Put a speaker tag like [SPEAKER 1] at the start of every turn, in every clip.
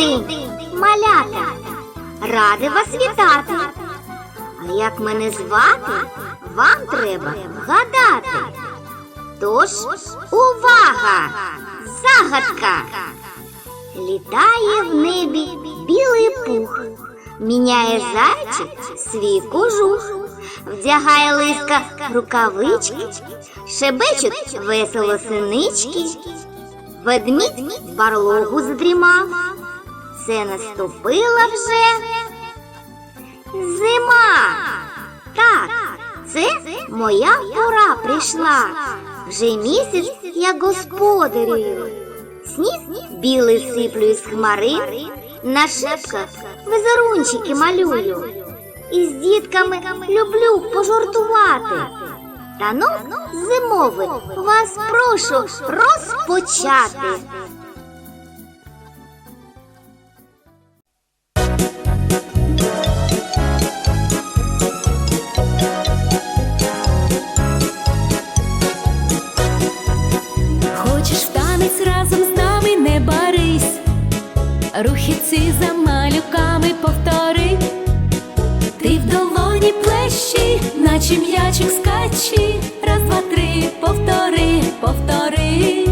[SPEAKER 1] день, малята! Ради вас вітати! А як мене звати, вам треба вгадати. Тож, увага! Загадка! Літає в небі білий пух, міняє зайчик свій кожух, вдягає лиска рукавички, шебечуть весело синички, ведмідь барлогу задрімав. Це наступила вже зима. Так, це моя пора прийшла. Вже місяць я господарюю. Сніг білий сиплю із хмари, на шибках визерунчики малюю. І з дітками люблю пожартувати. Та ну, зимовий, вас прошу розпочати.
[SPEAKER 2] Рухи ці за малюками повтори, ти в долоні плещі, наче м'ячик скачі, раз, два, три, повтори, повтори,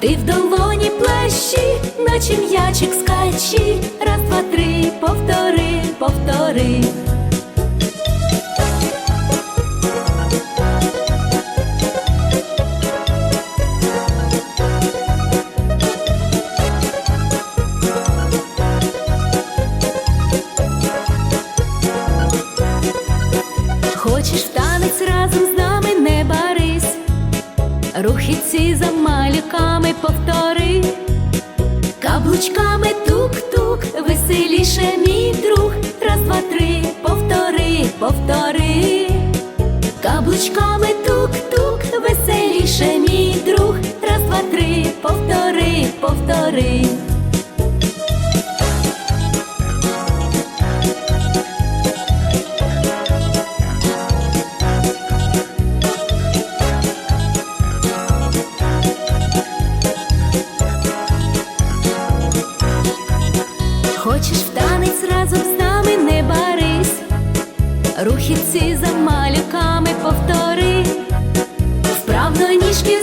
[SPEAKER 2] ти в долоні плещі, наче м'ячик скачі, раз, два, три, повтори, повтори. Рухи ці за малюками повтори, каблучками тук-тук, веселіше мій друг, раз, два, три, повтори, повтори, каблучками тук-тук, веселіше мій друг, раз, два, три, повтори, повтори. Рухи ці за малюками повтори, вправно ніжки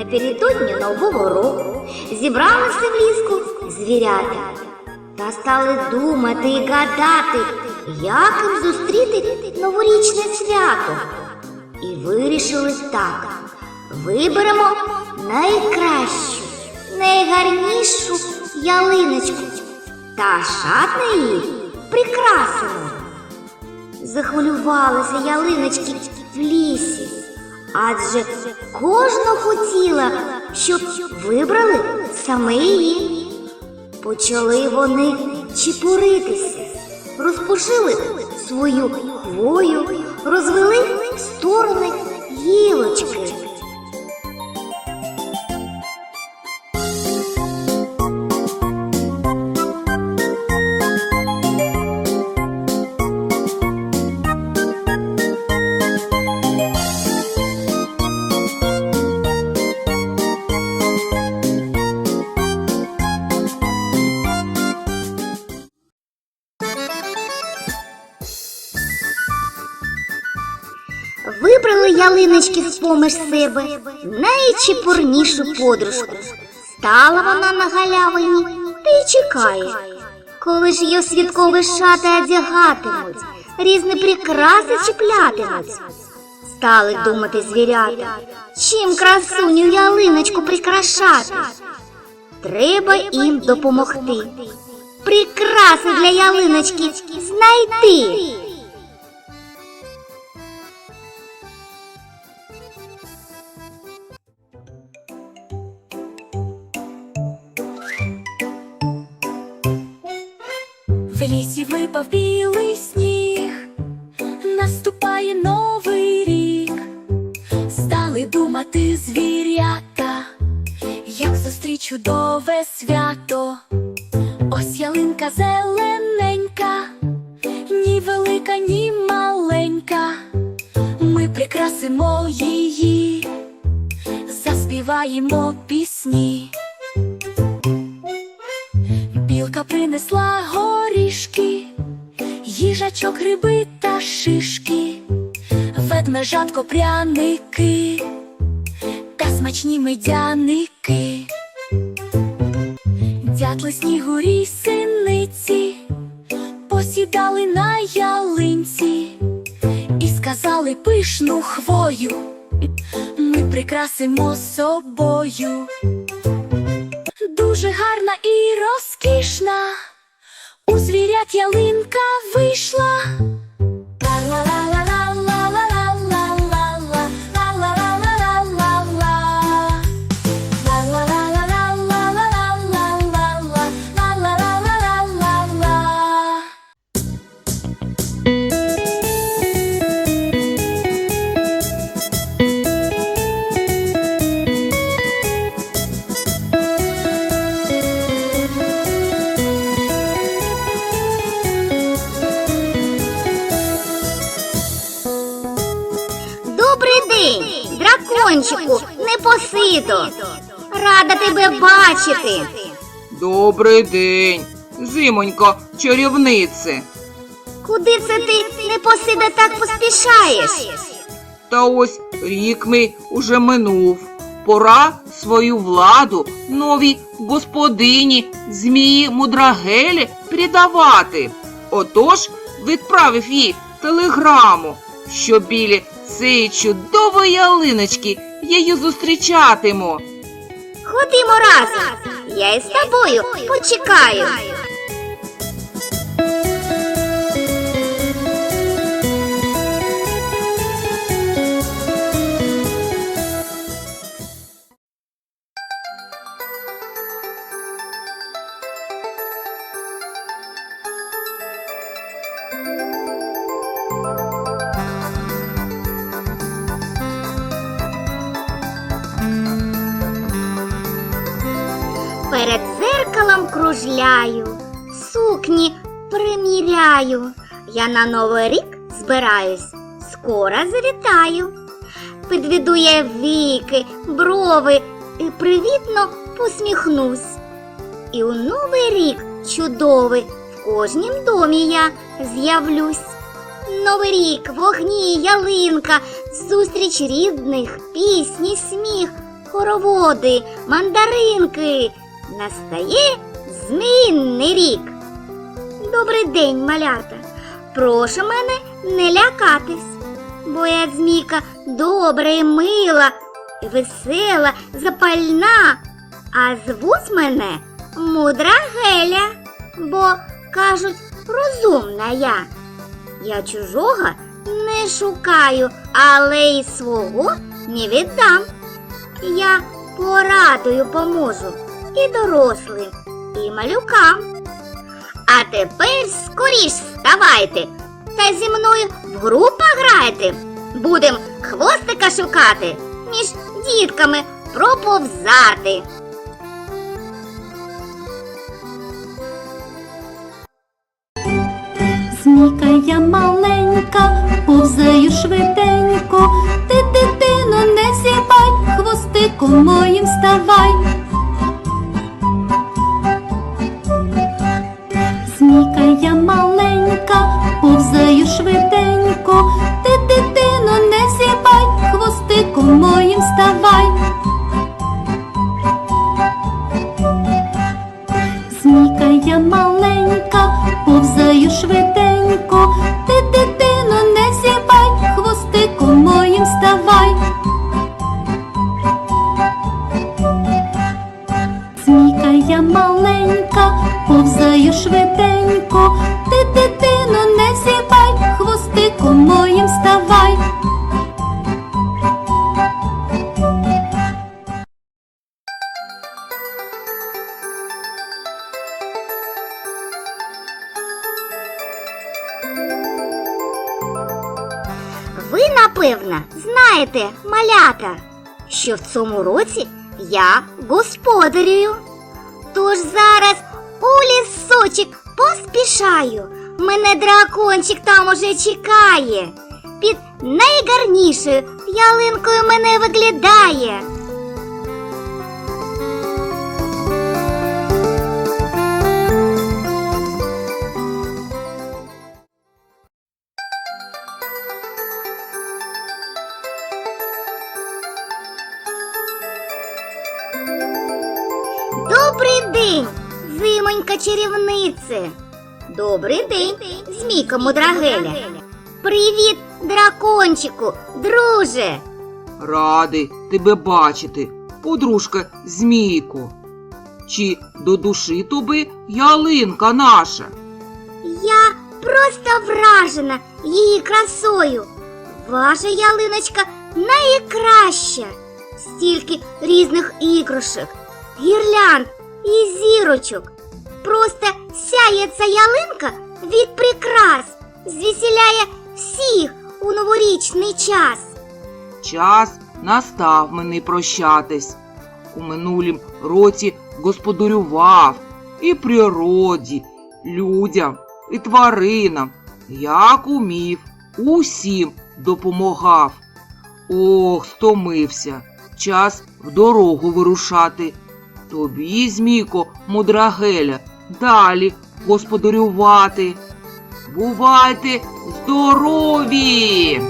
[SPEAKER 1] Напередодні Нового року зібралися в ліску звірята та стали думати і гадати, як їм зустріти новорічне свято. І вирішили так: виберемо найкращу, найгарнішу ялиночку та шатне її прикрасимо. Захвилювалися ялиночки в лісі, адже кожна хотіла, щоб вибрали саме її. Почали вони чіпуритися, розпушили свою хвою, розвели в сторони гілочки. Вибрали ялиночки з-поміж себе найчепурнішу подружку. Стала вона на галявині та й чекає, коли ж її святкові шати одягатимуть, різні прикраси чіплятимуть. Стали думати звірята, чим красуню ялиночку прикрашати. Треба їм допомогти. Прикраси для ялиночки знайти.
[SPEAKER 2] В лісі випав білий сніг, наступає новий рік, стали думати звірята, як зустріч чудове свято. Ось ялинка зелененька, ні велика, ні маленька. Ми прикрасимо її, заспіваємо пісні. Їжачок гриби та шишки, ведмежатко пряники та смачні медяники, дятли снігурі синиці посідали на ялинці і сказали пишну хвою. Ми прикрасимо собою дуже гарна і розкішна у звірят ялинка вийшла.
[SPEAKER 1] Ла-ла-ла-ла. Рада тебе бачити.
[SPEAKER 3] Добрий день, зимонько, чарівнице.
[SPEAKER 1] Куди це ти не непосидо так поспішаєш?
[SPEAKER 3] Та ось рік мій уже минув. Пора свою владу новій господині змії Мудрагелі передавати. Отож відправив їй телеграму, що білі цієї чудової ялиночки її зустрічатиму.
[SPEAKER 1] Ходімо разом. Я із тобою почекаю. Перед зеркалом кружляю, сукні приміряю. Я на новий рік збираюсь, скоро завітаю. Підведу я віки, брови і привітно посміхнусь. І у новий рік чудовий в кожнім домі я з'явлюсь. Новий рік, вогні, ялинка, зустріч рідних, пісні, сміх, хороводи, мандаринки. Настає змінний рік. Добрий день, малята. Прошу мене не лякатись, бо я змійка добра і мила, весела, запальна, а звуть мене мудра Геля, бо кажуть розумна я. Я чужого не шукаю, але й свого не віддам. Я порадою поможу і дорослим, і малюкам. А тепер скоріш вставайте та зі мною в гру пограйте. Будем хвостика шукати, між дітками проповзати.
[SPEAKER 2] Змійка я маленька, повзаю швиденько, ти дитино не зібай, хвостиком моїм ставай. Змійка я маленька, повзаю швиденько,
[SPEAKER 1] цьому році я господарюю. Тож зараз у лісочок поспішаю. Мене дракончик там уже чекає. Під найгарнішою ялинкою мене виглядає. Добрий день, зимонька чарівнице. Добрий день, змійка мудрагеля. Привіт, дракончику, друже.
[SPEAKER 3] Радий тебе бачити, подружка Змійко. Чи до душі тобі ялинка наша?
[SPEAKER 1] Я просто вражена її красою. Ваша ялиночка найкраща. Стільки різних іграшок, гірлянд і зірочок. Просто сяє ця ялинка від прикрас, звісіляє всіх у новорічний час.
[SPEAKER 3] Час настав мені прощатись. У минулім році господарював і природі, людям, і тваринам, як умів, усім допомагав. Ох, стомився, час в дорогу вирушати. Тобі, змійко, мудрагеля, далі господарювати. Бувайте здорові!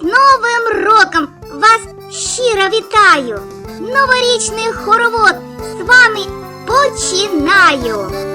[SPEAKER 1] З Новим роком вас щиро вітаю! Новорічний хоровод з вами починаю!